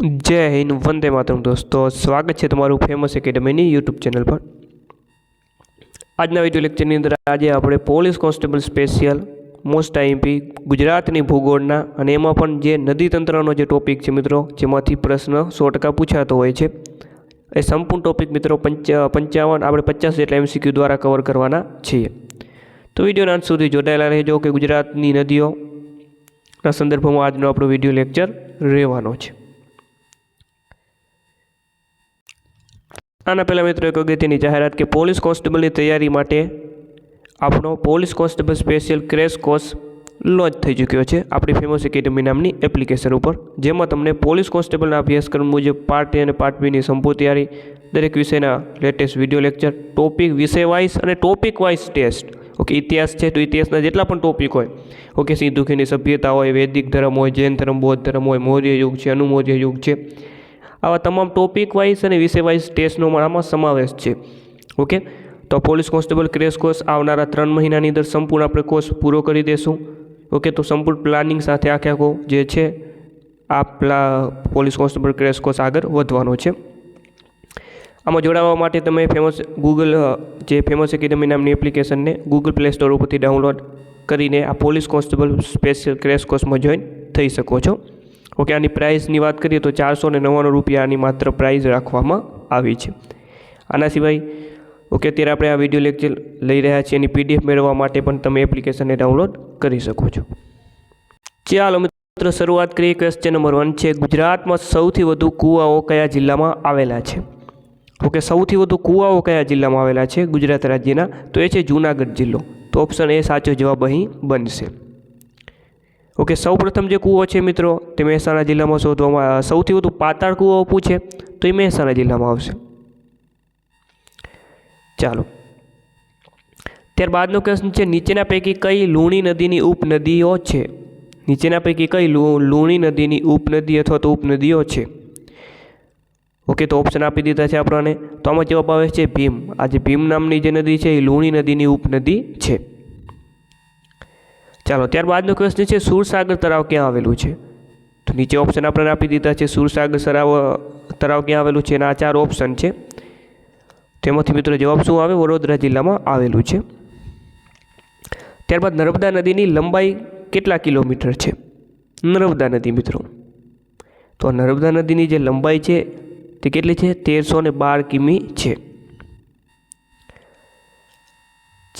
જય હિન્દ, વંદે માતરમ દોસ્તો. સ્વાગત છે તમારું ફેમસ એકેડમીની યુટ્યુબ ચેનલ પર. આજના વીડિયો લેક્ચરની અંદર આજે આપણે police constable special most IMP ગુજરાતની ભૂગોળના અને એમાં પણ જે નદી તંત્રનો જે ટોપિક છે મિત્રો, જેમાંથી પ્રશ્ન સો ટકા પૂછાતો હોય છે. એ સંપૂર્ણ ટોપિક મિત્રો પંચ, પંચાવન, આપણે પચાસ જેટલા એમસીક્યુ દ્વારા કવર કરવાના છીએ. તો વિડીયોના અંત સુધી જોડાયેલા રહેજો કે ગુજરાતની નદીઓના સંદર્ભમાં આજનો આપણો વીડિયો લેક્ચર રહેવાનો છે. આના પહેલાં મિત્રો એક અગત્યની જાહેરાત કે પોલીસ કોન્સ્ટેબલની તૈયારી માટે આપણો police constable special crash course launch થઈ ચૂક્યો છે. આપણી ફેમસ એકેડમી નામની એપ્લિકેશન ઉપર, જેમાં તમને પોલીસ કોન્સ્ટેબલના અભ્યાસક્રમ મુજબ પાર્ટ એ અને પાર્ટ બીની સંપૂર્ણ તૈયારી, દરેક વિષયના લેટેસ્ટ વીડિયો લેક્ચર ટોપિક વિષય વાઇઝ અને ટોપિક વાઇઝ ટેસ્ટ ઓકે ઇતિહાસ છે તો ઇતિહાસના જેટલા પણ ટોપિક હોય ઓકે સિંધુખીની સભ્યતા હોય, વૈદિક ધર્મ હોય, જૈન ધર્મ, બૌદ્ધ ધર્મ હોય, મૌર્ય યુગ છે, અનુમૌર્ય યુગ છે આવા તમામ ટોપિક વાઇઝ અને વિષય વાઇઝ ટેસ્ટનો આમાં સમાવેશ છે. ઓકે તો પોલીસ કોન્સ્ટેબલ ક્રેશ કોર્સ આવનારા ત્રણ મહિનાની અંદર સંપૂર્ણ આપણે કોર્સ પૂરો કરી દેશું. ઓકે તો સંપૂર્ણ પ્લાનિંગ સાથે આખે આખો જે છે, આ પ્લા પોલીસ કોન્સ્ટેબલ ક્રેશ કોર્સ આગળ વધવાનો છે. આમાં જોડાવા માટે તમે ફેમસ ગૂગલ જે ફેમસ એકેડમી નામની એપ્લિકેશનને ગૂગલ પ્લે સ્ટોર ઉપરથી ડાઉનલોડ કરીને આ પોલીસ કોન્સ્ટેબલ સ્પેશિયલ ક્રેશ કોર્સમાં જોઈન થઈ શકો છો. ઓકે, આની પ્રાઇસની વાત કરીએ તો ચારસો ને નવ્વાણું રૂપિયાની માત્ર પ્રાઇસ રાખવામાં આવી છે. આના સિવાય, ઓકે, અત્યારે આપણે આ વીડિયો લેક્ચર લઈ રહ્યા છીએ, એની પીડીએફ મેળવવા માટે પણ તમે એપ્લિકેશનને ડાઉનલોડ કરી શકો છો. ચાલો મિત્રો, શરૂઆત કરીએ ક્વેશ્ચન નંબર વન છે, ગુજરાતમાં સૌથી વધુ કૂવાઓ કયા જિલ્લામાં આવેલા છે? ઓકે, સૌથી વધુ કૂવાઓ કયા જિલ્લામાં આવેલા છે ગુજરાત રાજ્યના? તો એ છે જૂનાગઢ જિલ્લો. તો ઓપ્શન એ સાચો જવાબ અહીં બનશે. ઓકે સૌ પ્રથમ જે કૂવો છે મિત્રો, તે મહેસાણા જિલ્લામાં શોધવામાં સૌથી વધુ પાતાળ કૂવો પૂછે તો એ મહેસાણા જિલ્લામાં આવશે. ચાલો. ત્યારબાદનો પ્રશ્ન છે, નીચેના પૈકી કઈ લુણી નદીની ઉપનદીઓ છે? નીચેના પૈકી કઈ લુણી નદીની ઉપનદી અથવા તો ઉપનદીઓ છે? ઓકે, તો ઓપ્શન આપી દીધા છે આપણને. તો આમાં જવાબ આવે છે ભીમ. આ જે ભીમ નામની જે નદી છે, એ લુણી નદીની ઉપનદી છે. ચાલો, ત્યારબાદનો ક્વેશ્ચન છે, સુરસાગર તળાવ ક્યાં આવેલું છે? તો નીચે ઓપ્શન આપણને આપી દીધા છે, સુરસાગર સરાવ તળાવ ક્યાં આવેલું છે? એના ચાર ઓપ્શન છે. તેમાંથી મિત્રો જવાબ શું આવે? વડોદરા જિલ્લામાં આવેલું છે. ત્યારબાદ નર્મદા નદીની લંબાઈ કેટલા કિલોમીટર છે? નર્મદા નદી મિત્રો. તો નર્મદા નદીની જે લંબાઈ છે, તે કેટલી છે? તેરસો ને બાર કિમી છે.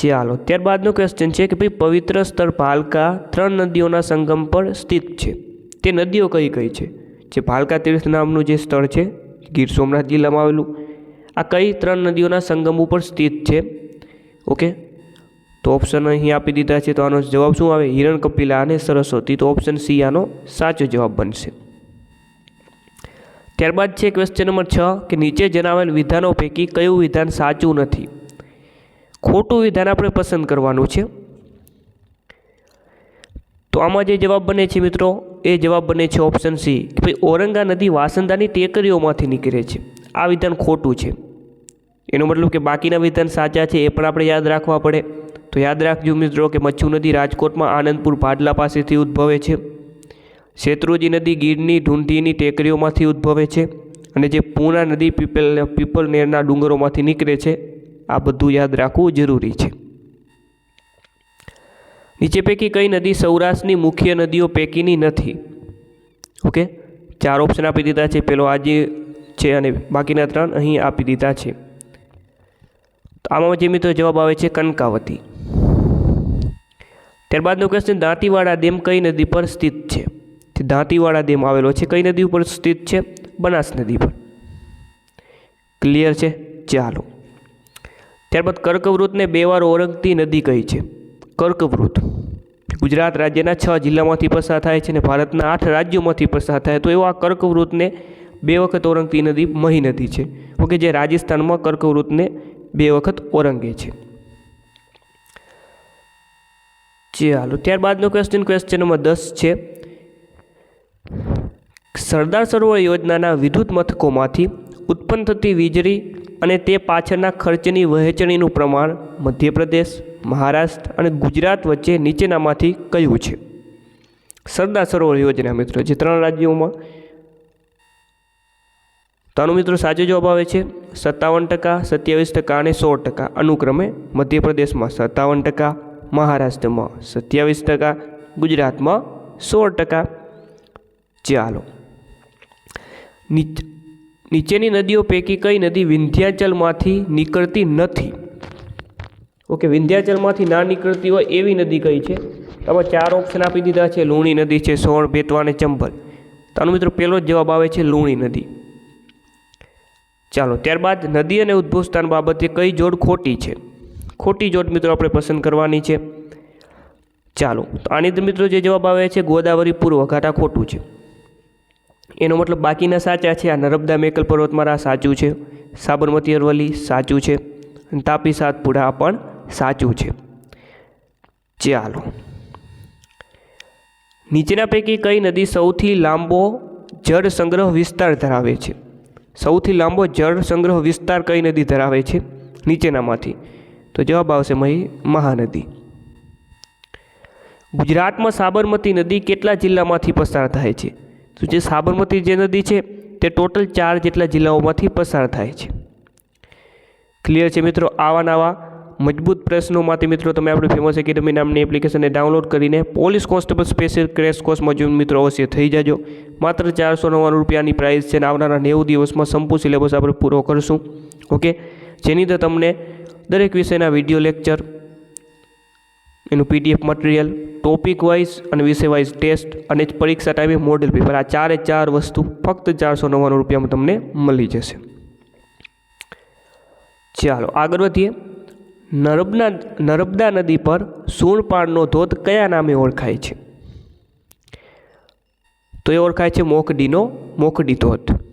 ચાલો, ત્યારબાદનો ક્વેશ્ચન છે કે ભાઈ પવિત્ર સ્થળ ભાલકા ત્રણ નદીઓના સંગમ પર સ્થિત છે. તે નદીઓ કઈ કઈ છે? જે ભાલકા તીર્થ નામનું જે સ્થળ છે, ગીર સોમનાથ જિલ્લામાં આવેલું. આ કઈ ત્રણ નદીઓના સંગમ ઉપર સ્થિત છે? ઓકે? તો ઓપ્શન અહીં આપી દીધા છે, તો આનો જવાબ શું આવે? હિરણ કપિલા અને સરસ્વતી. તો ઓપ્શન સી આનો સાચો જવાબ બનશે. ત્યારબાદ છે ક્વેશ્ચન નંબર છ, કે નીચે જણાવેલ વિધાનો પૈકી કયું વિધાન સાચું નથી? ખોટું વિધાન આપણે પસંદ કરવાનું છે. તો આમાં જે જવાબ બને છે મિત્રો, એ જવાબ બને છે ઓપ્શન સી કે ભાઈ ઓરંગા નદી વાસંદાની ટેકરીઓમાંથી નીકળે છે. આ વિધાન ખોટું છે. એનો મતલબ કે બાકીના વિધાન સાચા છે, એ પણ આપણે યાદ રાખવા પડે. તો યાદ રાખજો મિત્રો કે મચ્છુ નદી રાજકોટમાં આનંદપુર ભાડલા પાસેથી ઉદ્ભવે છે. શેત્રુજી નદી ગીરની ઢૂંઢીની ટેકરીઓમાંથી ઉદ્ભવે છે. અને જે પૂના નદી પીપલ પીપલ નેરના ડુંગરોમાંથી નીકળે છે. આ બધું યાદ રાખવું જરૂરી છે. નીચે પૈકી કઈ નદી સૌરાષ્ટ્રની મુખ્ય નદીઓ પૈકીની નથી. ઓકે? ચાર ઓપ્શન આપી દીધા છે. પેલો આજે છે અને બાકીના ત્રણ અહીં આપી દીધા છે. તો આમાં જે મિત્રો જવાબ આવે છે કનકાવતી. ત્યારબાદનો ક્વેશ્ચન દાંતીવાડા ડેમ કઈ નદી પર સ્થિત છે? તે દાંતીવાડા ડેમ આવેલો છે. કઈ નદી ઉપર સ્થિત છે? બનાસ નદી પર. ક્લિયર છે? ચાલો. ત્યારબાદ કર્કવૃતને બે વાર ઓળંગતી નદી કહી છે. કર્કવૃત. ગુજરાત રાજ્યના છ જિલ્લામાંથી પસાર થાય છે અને ભારતના આઠ રાજ્યોમાંથી પસાર થાય તો એવો આ કર્કવૃતને બે વખત ઓળંગતી નદી મહી નદી છે. ઓકે, જે રાજસ્થાનમાં કર્કવૃતને બે વખત ઓળંગે છે. ચાલો, ત્યારબાદનો ક્વેશ્ચન ક્વેશ્ચન નંબર દસ છે. સરદાર સરોવર યોજનાના વિદ્યુત મથકોમાંથી ઉત્પન્ન થતી વીજળી અને તે પાછળના ખર્ચની વહેંચણીનું પ્રમાણ મધ્યપ્રદેશ, મહારાષ્ટ્ર અને ગુજરાત વચ્ચે નીચેનામાંથી કયું છે? સરદાર સરોવર યોજના મિત્રો, જે ત્રણ રાજ્યોમાં તો આનો મિત્રો સાચો જવાબ આવે છે સત્તાવન ટકા, સત્યાવીસ ટકા અને સો ટકા. અનુક્રમે મધ્યપ્રદેશમાં સત્તાવન ટકા, મહારાષ્ટ્રમાં સત્યાવીસ ટકા, ગુજરાતમાં સોળ ટકા. ચાલો. નીચ- નીચેની નદીઓ પૈકી કઈ નદી વિંધ્યાચલમાંથી નીકળતી નથી? ઓકે, વિંધ્યાચલમાંથી ના નીકળતી હોય એવી નદી કઈ છે? તમે ચાર ઓપ્શન આપી દીધા છે. લુણી નદી છે સોણ બેતવા અને ચંબલ. તો આનો મિત્રો પહેલો જ જવાબ આવે છે લુણી નદી. ચાલો, ત્યારબાદ નદી અને ઉદ્ભવ સ્થાન બાબતે કઈ જોડ ખોટી છે? ખોટી જોડ મિત્રો આપણે પસંદ કરવાની છે. ચાલો, તો આની મિત્રો જે જવાબ આવે છે ગોદાવરી પૂર્વ ઘાટા ખોટું છે. એનો મતલબ બાકીના સાચા છે, આ નર્મદા મેકલ પર્વતમાળા સાચું છે. સાબરમતી અરવલ્લી સાચું છે. તાપી સાતપુડા પણ સાચું છે. ચાલો. નીચેના પૈકી કઈ નદી સૌથી લાંબો જળ સંગ્રહ વિસ્તાર ધરાવે છે? સૌથી લાંબો જળ સંગ્રહ વિસ્તાર કઈ નદી ધરાવે છે? નીચેનામાંથી. તો જવાબ આવશે મહી મહાનદી. ગુજરાતમાં સાબરમતી નદી કેટલા જિલ્લામાંથી પસાર થાય છે? તો જે સાબરમતી જે નદી છે, તે ટોટલ ચાર જેટલા જિલ્લાઓમાંથી પસાર થાય છે. ક્લિયર છે મિત્રો? આવા નવા મજબૂત પ્રશ્નોમાંથી મિત્રો તમે આપણી ફેમસ એકેડમી નામની એપ્લિકેશનને ડાઉનલોડ કરીને પોલીસ કોન્સ્ટેબલ સ્પેશિયલ ક્રેશ કોર્સમાં જો મિત્રો અવશ્ય થઈ જાજો. માત્ર ચારસો નવ્વાણું રૂપિયાની પ્રાઇસ છે અને આવનારા નેવું દિવસમાં સંપૂર્ણ સિલેબસ આપણે પૂરો કરીશું. ઓકે જેની અંદર તમને દરેક વિષયના વીડિયો લેક્ચર એનું પીડીએફ મટીરિયલ ટોપિક વાઇઝ અને વિષય વાઇઝ ટેસ્ટ અને પરીક્ષા ટાઈમે મોડેલ પેપર આ ચારે ચાર વસ્તુ ફક્ત ચારસો નવ્વાણું રૂપિયામાં તમને મળી જશે. ચાલો, આગળ વધીએ. નર્મદા નર્મદા નદી પર સૂણપાણનો ધોધ કયા નામે ઓળખાય છે? તો એ ઓળખાય છે મોકડીનો, મોકડી ધોધ.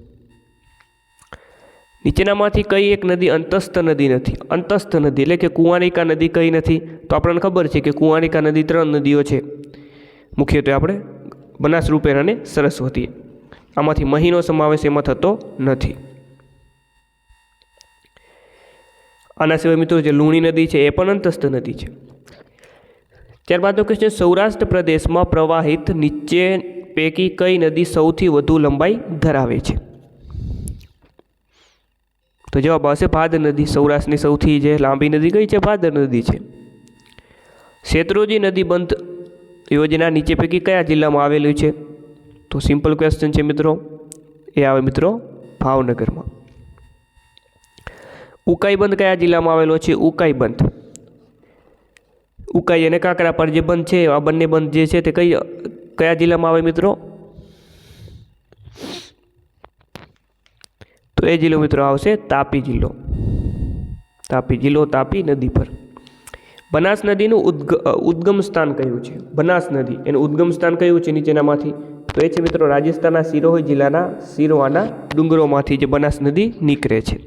નીચેનામાંથી કઈ એક નદી અંતસ્થ નદી નથી. અંતસ્થ નદી એટલે કે કુંવારિકા નદી કઈ નથી. તો આપણને ખબર છે કે કુંવારિકા નદી ત્રણ નદીઓ છે. મુખ્યત્વે આપણે બનાસ રૂપેણ અને સરસ્વતી આમાંથી મહીનો સમાવેશ એમાં થતો નથી. આના સિવાય મિત્રો જે લુણી નદી છે એ પણ અંતસ્થ નદી છે. ત્યારબાદનો ક્વેશ્ચન સૌરાષ્ટ્ર પ્રદેશમાં પ્રવાહિત નીચે પૈકી કઈ નદી સૌથી વધુ લંબાઈ ધરાવે છે? તો જવાબ આવશે ભાદર નદી. સૌરાષ્ટ્રની સૌથી જે લાંબી નદી કઈ છે? ભાદર નદી છે. શેત્રુંજી નદી બંધ યોજના નીચે પૈકી કયા જિલ્લામાં આવેલું છે? તો સિમ્પલ ક્વેશ્ચન છે મિત્રો. એ આવે મિત્રો ભાવનગરમાં. ઉકાઈ બંધ કયા જિલ્લામાં આવેલો છે? ઉકાઈ બંધ ઉકાઈ અને કાંકરાપાડ જે બંધ છે, આ બંને બંધ જે છે તે કઈ, કયા જિલ્લામાં આવે મિત્રો? એ જિલ્લો મિત્રો આવશે તાપી જિલ્લો. તાપી જિલ્લો, તાપી નદી પર. બનાસ નદીનું ઉદ્ગ ઉદ્ગમ સ્થાન કયું છે? બનાસ નદી. એનું ઉદ્ગમ સ્થાન કયું છે? નીચેનામાંથી. તો એ છે મિત્રો રાજસ્થાનના સિરોહી જિલ્લાના સિરોહાના ડુંગરોમાંથી જે બનાસ નદી નીકળે છે.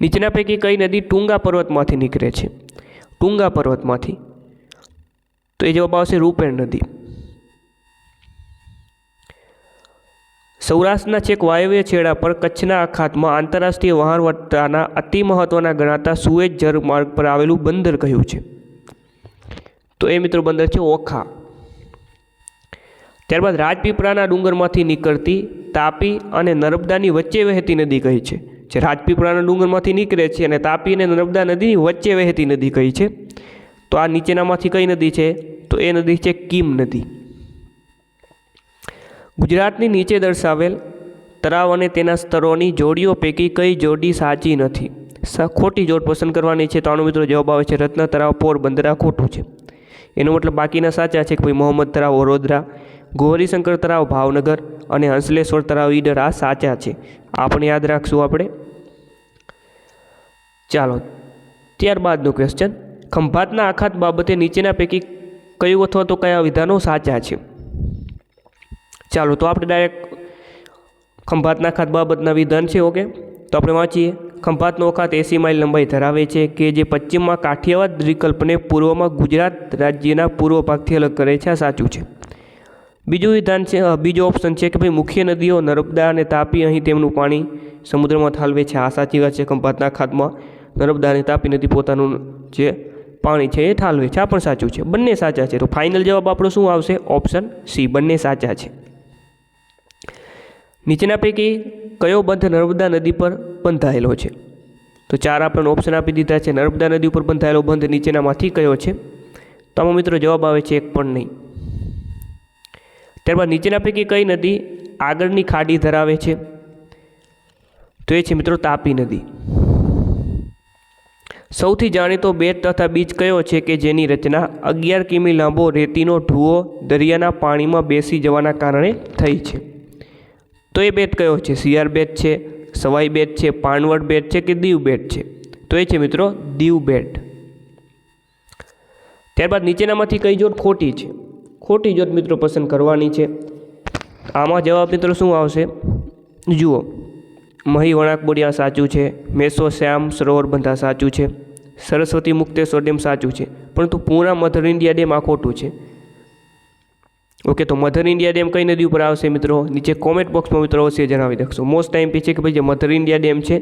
નીચેના પૈકી કઈ નદી ટુંગા પર્વતમાંથી નીકળે છે? ટુંગા પર્વતમાંથી. તો એ જવાબ આવશે રૂપેણ નદી. સૌરાષ્ટ્રના છેક વાયવ્ય છેડા પર કચ્છના અખાતમાં આંતરરાષ્ટ્રીય વહાણવટાના અતિ મહત્ત્વના ગણાતા સુએજ જળમાર્ગ પર આવેલું બંદર કહ્યું છે. તો એ મિત્રો બંદર છે ઓખા. ત્યારબાદ રાજપીપળાના ડુંગરમાંથી નીકળતી તાપી અને નર્મદાની વચ્ચે વહેતી નદી કહી છે. જે રાજપીપળાના ડુંગરમાંથી નીકળે છે અને તાપી અને નર્મદા નદીની વચ્ચે વહેતી નદી કહી છે. તો આ નીચેનામાંથી કઈ નદી છે? તો એ નદી છે કીમ નદી. ગુજરાતની નીચે દર્શાવેલ તળાવ અને તેના સ્તરોની જોડીઓ પૈકી કઈ જોડી સાચી નથી? ખોટી જોડ પસંદ કરવાની છે. તો આનો મિત્રો જવાબ આવે છે, રત્ન તળાવ પોરબંદર આ ખોટું છે. એનો મતલબ બાકીના સાચા છે કે ભાઈ મોહમ્મદ તળાવ, વડોદરા ગોરીશંકર તળાવ, ભાવનગર અને હંસલેશ્વર તળાવ ઈડર આ સાચા છે. આ પણ યાદ રાખશું આપણે. ચાલો, ત્યારબાદનું ક્વેશ્ચન ખંભાતના આખાત બાબતે નીચેના પૈકી કયું અથવા તો કયા વિધાનો સાચા છે? ચાલો, તો આપણે ડાયરેક્ટ ખંભાતના ખાત બાબતના વિધાન છે ઓકે તો આપણે વાંચીએ. ખંભાતનો અખાત એંસી માઇલ લંબાઈ ધરાવે છે કે જે પશ્ચિમમાં કાઠિયાવાડ વિકલ્પને પૂર્વમાં ગુજરાત રાજ્યના પૂર્વ ભાગથી અલગ કરે છે, આ સાચું છે. બીજું વિધાન છે બીજો ઓપ્શન છે કે ભાઈ મુખ્ય નદીઓ નર્મદા અને તાપી અહીં તેમનું પાણી સમુદ્રમાં ઠાલવે છે. આ સાચી વાત છે, ખંભાતના ખાતમાં નર્મદા અને તાપી નદી પોતાનું જે પાણી છે એ ઠાલવે છે. આ પણ સાચું છે. બંને સાચા છે. તો ફાઇનલ જવાબ આપણો શું આવશે? ઓપ્શન સી બંને સાચા છે. નીચેના પૈકી કયો બંધ નર્મદા નદી પર બંધાયેલો છે? તો ચાર આપણને ઓપ્શન આપી દીધા છે. નર્મદા નદી ઉપર બંધાયેલો બંધ નીચેનામાંથી કયો છે? તો આમાં મિત્રો જવાબ આવે છે એક પણ નહીં. ત્યારબાદ નીચેના પૈકી કઈ નદી આગળની ખાડી ધરાવે છે? તો એ છે મિત્રો તાપી નદી. સૌથી જાણીતો બેટ તથા બીચ કયો છે કે જેની રચના અગિયાર કિમી લાંબો રેતીનો ઢૂવો દરિયાના પાણીમાં બેસી જવાના કારણે થઈ છે? તો એ બેટ કયો છે? સિયાર બેટ છે, સવાઈ બેટ છે, પાનવડ બેટ છે કે દીવ બેટ છે? તો એ છે મિત્રો દીવ બેટ. ત્યારબાદ નીચેનામાંથી કઈ જોડ ખોટી છે? ખોટી જોડ મિત્રો પસંદ કરવાની છે. આમાં જવાબ મિત્રો શું આવશે? જુઓ, મહી વણાક બોડિયા સાચું છે, મેસો શ્યામ, સરોવર બંધા સાચું છે, સરસ્વતી મુક્તેશ્વર ડેમ સાચું છે, પરંતુ પૂરા મધર ઇન્ડિયા ડેમ આ ખોટું છે. ઓકે તો મધર ઇન્ડિયા ડેમ કઈ નદી ઉપર આવશે મિત્રો? નીચે કોમેન્ટ બોક્સમાં મિત્રો અવશ્ય જણાવી દેખશો. મોસ્ટ ટાઈમ પી છે કે ભાઈ જે મધર ઇન્ડિયા ડેમ છે,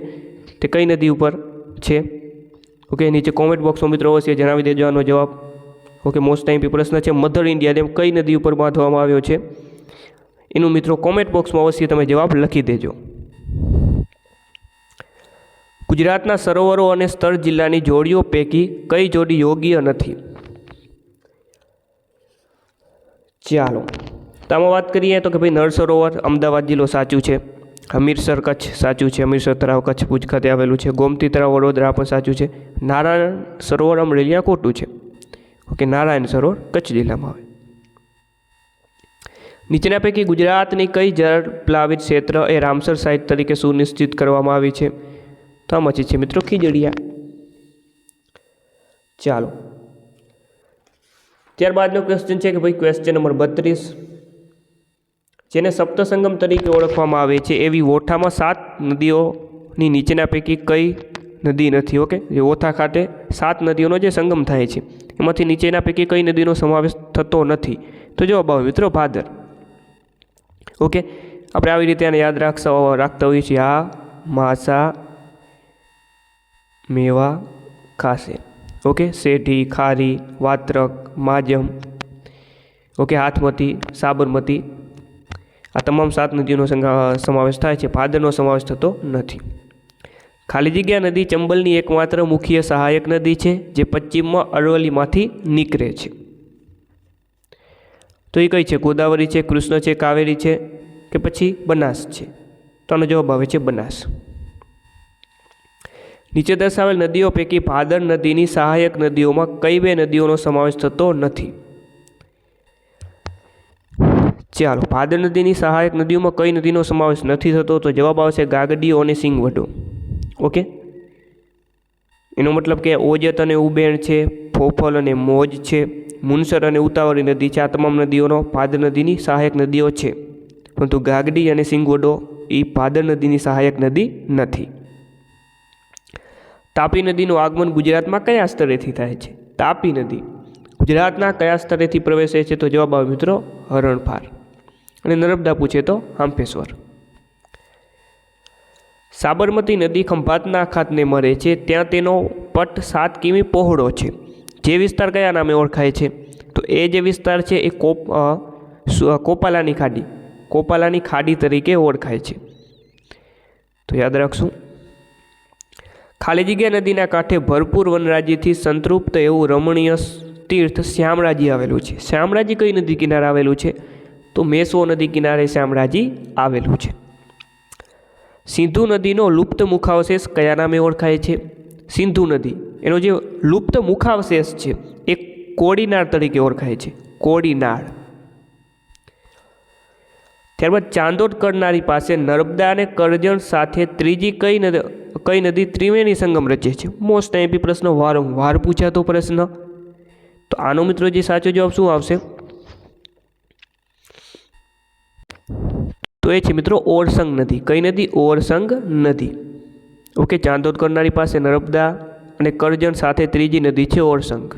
તે કઈ નદી ઉપર છે? ઓકે નીચે કોમેન્ટ બોક્સમાં મિત્રો અવશ્ય જણાવી દેજો જવાબ. ઓકે મોસ્ટ ટાઈમ પ્રશ્ન છે મધર ઇન્ડિયા ડેમ કઈ નદી ઉપર બાંધવામાં આવ્યો છે? એનું મિત્રો કોમેન્ટ બોક્સમાં અવશ્ય તમે જવાબ લખી દેજો. ગુજરાતના સરોવરો અને સ્થળ જિલ્લાની જોડીઓ પૈકી કઈ જોડી યોગ્ય નથી? ચાલો. તો આમાં વાત કરીએ તો કે ભાઈ નળ સરોવર અમદાવાદ જિલ્લો સાચું છે. હમીરસર કચ્છ સાચું છે. હમીરસર તળાવ કચ્છ ભુજ ખાતે આવેલું છે. ગોમતી તળાવ વડોદરા પણ સાચું છે. નારાયણ સરોવર અમરેલિયા ખોટું છે. ઓકે, નારાયણ સરોવર કચ્છ જિલ્લામાં આવે. નીચેના પૈકી ગુજરાતની કઈ જળ પ્લાવિત ક્ષેત્ર એ રામસર સાઇટ તરીકે સુનિશ્ચિત કરવામાં આવી છે? તો આમાં છે મિત્રો ખીજડીયા. ચાલો. ત્યારબાદનો ક્વેશ્ચન છે કે ભાઈ ક્વેશ્ચન નંબર બત્રીસ, જેને સપ્તસંગમ તરીકે ઓળખવામાં આવે છે. એવી ઓઠામાં સાત નદીઓની નીચેના પૈકી કઈ નદી નથી, ઓકે? જે ઓથા ખાતે સાત નદીઓનો જે સંગમ થાય છે, એમાંથી નીચેના પૈકી કઈ નદીનો સમાવેશ થતો નથી. તો જવાબ આવે મિત્રો ભાદર. ઓકે? આપણે આવી રીતે આને યાદ રાખતા રાખતા હોઈએ છીએ. આ, માસા, મેવા ખાસે ઓકે? શેઢી ખારી, વાત્રક, માજમ. ઓકે, હાથમતી, સાબરમતી. આ તમામ સાત નદીઓનો સમાવેશ થાય છે. ભાદરનો સમાવેશ થતો નથી. ખાલી જગ્યા નદી ચંબલની એકમાત્ર મુખ્ય સહાયક નદી છે, જે પશ્ચિમમાં અરવલ્લીમાંથી નીકળે છે. તો એ કઈ છે? ગોદાવરી છે, કૃષ્ણ છે, કાવેરી છે કે પછી બનાસ છે? તો આનો જવાબ આવે છે બનાસ. નીચે દર્શાવેલ નદીઓ પૈકી ભાદર નદીની સહાયક નદીઓમાં કઈ બે નદીઓનો સમાવેશ થતો નથી? ચાલો, ભાદર નદીની સહાયક નદીઓમાં કઈ નદીનો સમાવેશ નથી થતો? તો જવાબ આવશે ગાગડીઓ અને સિંગવડો. ઓકે? એનો મતલબ કે ઓજત અને ઉબેણ છે, ફોફલ અને મોજ છે, મુનસર અને ઉતાવળી નદી છે, આ તમામ નદીઓનો ભાદર નદીની સહાયક નદીઓ છે. પરંતુ ગાગડી અને સિંગવડો એ ભાદર નદીની સહાયક નદી નથી. તાપી નદીનું આગમન ગુજરાતમાં કયા સ્તરેથી થાય છે? તાપી નદી. ગુજરાતના કયા સ્તરેથી પ્રવેશે છે? તો જવાબ આવે મિત્રો હરણફાર. અને નર્મદા પૂછે તો હાંફેશ્વર. સાબરમતી નદી ખંભાતના ખાતને મરે છે. ત્યાં તેનો પટ સાત કિમી પહોળો છે. જે વિસ્તાર કયા નામે ઓળખાય છે? તો એ જે વિસ્તાર છે એ કોપ કોપાલાની ખાડી. કોપાલાની ખાડી તરીકે ઓળખાય છે. તો યાદ રાખશું. ખાલી જગ્યા નદીના કાંઠે ભરપૂર વનરાજીથી સંતૃપ્ત એવું રમણીય તીર્થ શ્યામરાજી આવેલું છે. શ્યામરાજી કઈ નદી કિનારે આવેલું છે? તો મેસો નદી કિનારે શ્યામરાજી આવેલું છે. સિંધુ નદીનો લુપ્ત મુખાવશેષ કયા નામે ઓળખાય છે? સિંધુ નદી. એનો જે લુપ્ત મુખાવશેષ છે, એ કોડીનાળ તરીકે ઓળખાય છે. કોડીનાળ ત્યારબાદ ચાંદોદ કરનારી પાસે નર્મદા અને કરજણ સાથે ત્રીજી કઈ નદી કઈ નદી ત્રિવેણી સંગમ રચે છે? મોસ્ટ ટાઈમ પ્રશ્ન, વારંવાર પૂછાતો પ્રશ્ન. તો આનો મિત્રો જે સાચો જવાબ શું આવશે? તો એ છે મિત્રો ઓરસંગ નદી. કઈ નદી? ઓરસંગ નદી. ઓકે ચાંદોદ કરનારી પાસે નર્મદા અને કરજણ સાથે ત્રીજી નદી છે ઓરસંગ.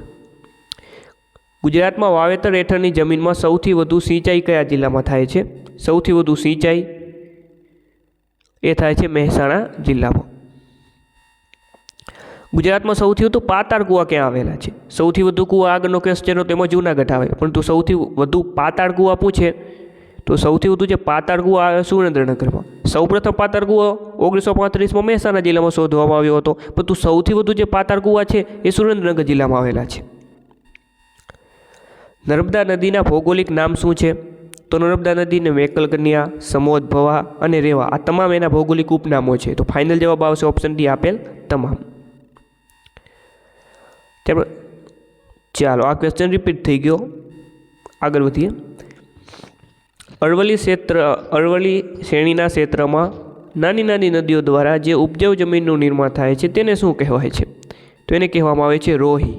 ગુજરાતમાં વાવેતર હેઠળની જમીનમાં સૌથી વધુ સિંચાઈ કયા જિલ્લામાં થાય છે? સૌથી વધુ સિંચાઈ એ થાય છે મહેસાણા જિલ્લામાં. ગુજરાતમાં સૌથી વધુ પાતાળ કૂવા ક્યાં આવેલા છે? સૌથી વધુ કૂવા આગળનો ક્વેશ્ચન હતો તેમાં જૂનાગઢ આવે. પરંતુ સૌથી વધુ પાતાળ કૂવા પૂછે તો સૌથી વધુ જે પાતાળ કૂવા આવે સુરેન્દ્રનગરમાં. સૌપ્રથમ પાતાળ કૂવો ઓગણીસો પાંત્રીસમાં મહેસાણા જિલ્લામાં શોધવામાં આવ્યો હતો. પરંતુ સૌથી વધુ જે પાતાળ કૂવા છે એ સુરેન્દ્રનગર જિલ્લામાં આવેલા છે. નર્મદા નદીના ભૌગોલિક નામ શું છે? તો નર્મદા નદીને મેકલ કન્યા, સમોદ ભવા અને રેવા આ તમામ એના ભૌગોલિક ઉપનામો છે. તો ફાઇનલ જવાબ આવશે ઓપ્શન ડી આપેલ તમામ. ચાલો, આ ક્વેશ્ચન રિપીટ થઈ ગયો. આગળ વધીએ. અરવલ્લી ક્ષેત્ર અરવલ્લી શ્રેણીના ક્ષેત્રમાં નાની નાની નદીઓ દ્વારા જે ઉપજાઉ જમીનનું નિર્માણ થાય છે તેને શું કહેવાય છે? તો એને કહેવામાં આવે છે રોહી.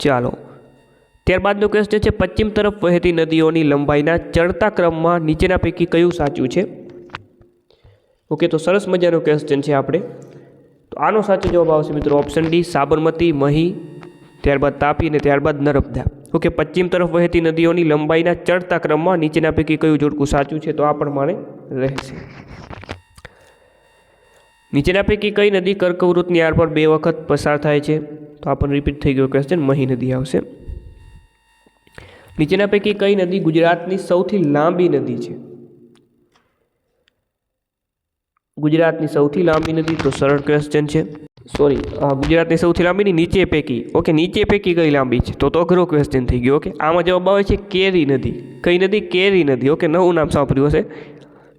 ચાલો ત્યારબાદનો ક્વેશ્ચન છે, પશ્ચિમ તરફ વહેતી નદીઓની લંબાઈના ચડતા ક્રમમાં નીચેના પૈકી કયું સાચું છે? ઓકે, તો સરસ મજાનો ક્વેશ્ચન છે આપણે. તો આનો સાચો જવાબ આવશે મિત્રો ઓપ્શન ડી સાબરમતી, મહી, ત્યારબાદ તાપી અને ત્યારબાદ નર્મદા. ઓકે, પશ્ચિમ તરફ વહેતી નદીઓની લંબાઈના ચડતા ક્રમમાં નીચેના પૈકી કયું જોડકું સાચું છે? તો આ પ્રમાણે રહેશે. નીચેના પૈકી કઈ નદી કર્કવૃતની આર પર બે વખત પસાર થાય છે? તો આ પણ રિપીટ થઈ ગયો ક્વેશ્ચન મહી નદી આવશે. નીચેના પૈકી કઈ નદી ગુજરાતની સૌથી લાંબી નદી છે? ગુજરાતની સૌથી લાંબી નદી તો સરળ ક્વેશ્ચન છે. સોરી ગુજરાતની સૌથી લાંબીની નીચે પૈકી, ઓકે, નીચે પૈકી કઈ લાંબી છે? તો તો અઘરો ક્વેશ્ચન થઈ ગયો, ઓકે? આમાં જવાબ આવે છે કેરી નદી. કઈ નદી? કેરી નદી, ઓકે? નવું નામ સાંભળ્યું હશે.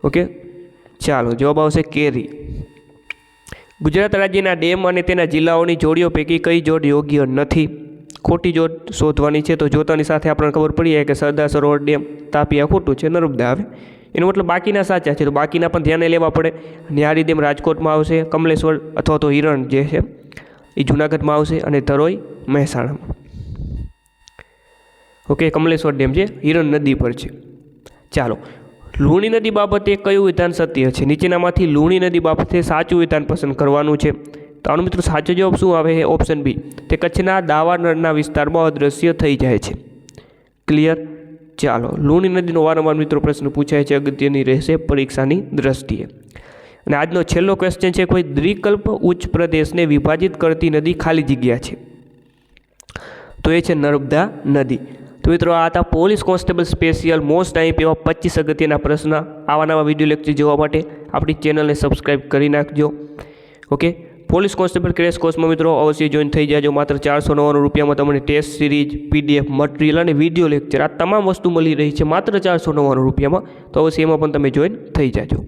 ઓકે? ચાલો, જવાબ આવશે કેરી. ગુજરાત રાજ્યના ડેમ અને તેના જિલ્લાઓની જોડીઓ પૈકી કઈ જોડ યોગ્ય નથી? ખોટી જોત શોધવાની છે, તો જોતાની સાથે આપણને ખબર પડી જાય કે સરદાર સરોવર ડેમ તાપી આ ખોટું છે, નર્મદા આવે. એનો મતલબ બાકીના સાચા છે, તો બાકીના પણ ધ્યાને લેવા પડે. ન્યારી ડેમ રાજકોટમાં આવશે, કમલેશ્વર અથવા તો હિરણ જે છે, એ જૂનાગઢમાં આવશે અને ધરોઈ મહેસાણામાં. ઓકે, કમલેશ્વર ડેમ છે હિરણ નદી પર છે. ચાલો, લુણી નદી બાબતે કયું વિધાન સત્ય છે? નીચેનામાંથી લુણી નદી બાબતે સાચું વિધાન પસંદ કરવાનું છે. તો આનો મિત્રો સાચો જવાબ શું આવે? છે ઓપ્શન બી તે કચ્છના દાવાનળના વિસ્તારમાં અદૃશ્ય થઈ જાય છે. ક્લિયર ચાલો. લુણી નદીનો વારંવાર મિત્રો પ્રશ્ન પૂછાય છે. અગત્યની રહેશે પરીક્ષાની દ્રષ્ટિએ. અને આજનો છેલ્લો ક્વેશ્ચન છે, કોઈ દ્વિકલ્પ ઉચ્ચ પ્રદેશને વિભાજિત કરતી નદી ખાલી જગ્યા છે? તો એ છે નર્મદા નદી. તો મિત્રો આ હતા police constable special most IMP એવા પચીસ અગત્યના પ્રશ્ન. આવા નવા વીડિયો લેક્ચર જોવા માટે આપણી ચેનલને સબસ્ક્રાઈબ કરી નાખજો. ઓકે પોલીસ કોન્સ્ટેબલ ક્રેશ કોર્સમાં મિત્રો, અવશ્ય જોઈન થઈ જાજો. માત્ર ચારસો નવ્વાણું રૂપિયામાં તમને ટેસ્ટ સિરીઝ પીડીએફ મટીરિયલ અને વીડિયો લેક્ચર આ તમામ વસ્તુ મળી રહી છે માત્ર ચારસો નવ્વાણું રૂપિયામાં. તો અવશ્ય એમાં પણ તમે જોઈન થઈ જાજો.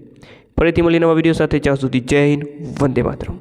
ફરીથી મળી નવા વીડિયો સાથે ત્યાં સુધી જય હિન્દ, વંદે માતરમ.